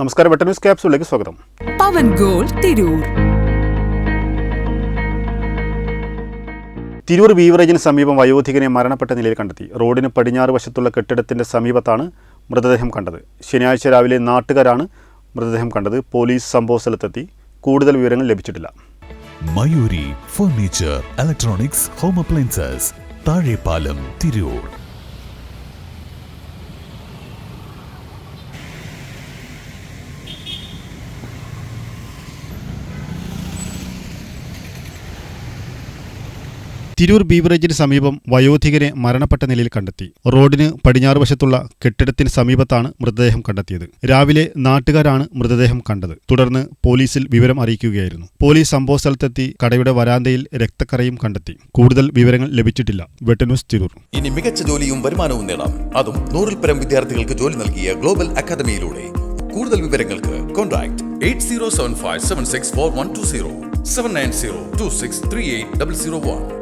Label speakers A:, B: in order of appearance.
A: നമസ്കാരം വെട്ട ന്യൂസ് ക്യാപ്സിലേക്ക് സ്വാഗതം.
B: പവൻ ഗോൾ തിരൂർ.
A: തിരൂർ ബീവറേജിന് സമീപം വയോധികനെ മരണപ്പെട്ട നിലയിൽ കണ്ടെത്തി. റോഡിന് പടിഞ്ഞാറ് വശത്തുള്ള കെട്ടിടത്തിന്റെ സമീപത്താണ് മൃതദേഹം കണ്ടത്. ശനിയാഴ്ച രാവിലെ നാട്ടുകാരാണ് മൃതദേഹം കണ്ടത്. പോലീസ് സംഭവ സ്ഥലത്തെത്തി. കൂടുതൽ വിവരങ്ങൾ ലഭിച്ചിട്ടില്ല.
C: Mayuri furniture electronics home appliances Thazhepalam Tirur.
A: Tirur ബീവറേജിന് സമീപം വയോധികനെ മരണപ്പെട്ട നിലയിൽ കണ്ടെത്തി. റോഡിന് പടിഞ്ഞാറ് വശത്തുള്ള കെട്ടിടത്തിന് സമീപത്താണ് മൃതദേഹം കണ്ടെത്തിയത്. രാവിലെ നാട്ടുകാരാണ് മൃതദേഹം കണ്ടത്. തുടർന്ന് പോലീസിൽ വിവരം അറിയിക്കുകയായിരുന്നു. പോലീസ് സംഭവ സ്ഥലത്തെത്തി കടയുടെ വരാന്തയിൽ രക്തക്കറയും കണ്ടെത്തി. കൂടുതൽ വിവരങ്ങൾ ലഭിച്ചിട്ടില്ല. വെട്ടന്യൂസ് തിരൂർ.
D: ഇനി മികച്ച ജോലിയും വരുമാനവും നേടാം. അതും നൂറിൽ പരം വിദ്യാർത്ഥികൾക്ക് ജോലി നൽകിയ ഗ്ലോബൽ അക്കാദമിയിലൂടെ. കൂടുതൽ വിവരങ്ങൾക്ക് contact eight zero seven five seven six four one two zero seven nine zero two six three eight double zero one.